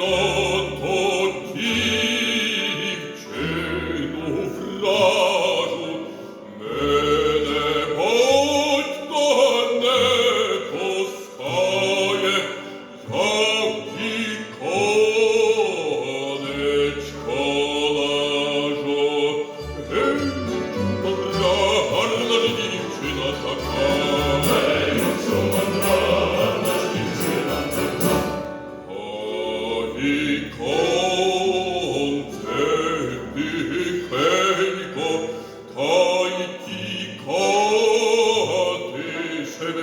in.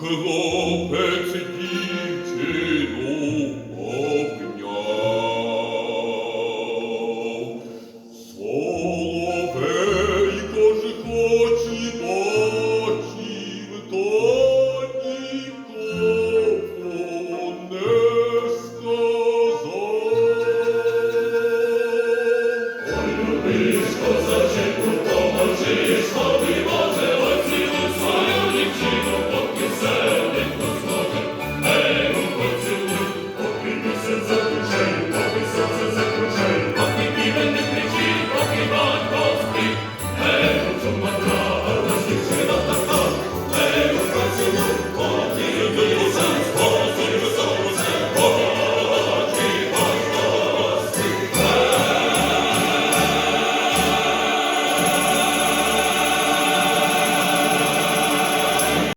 хлопець дівчина.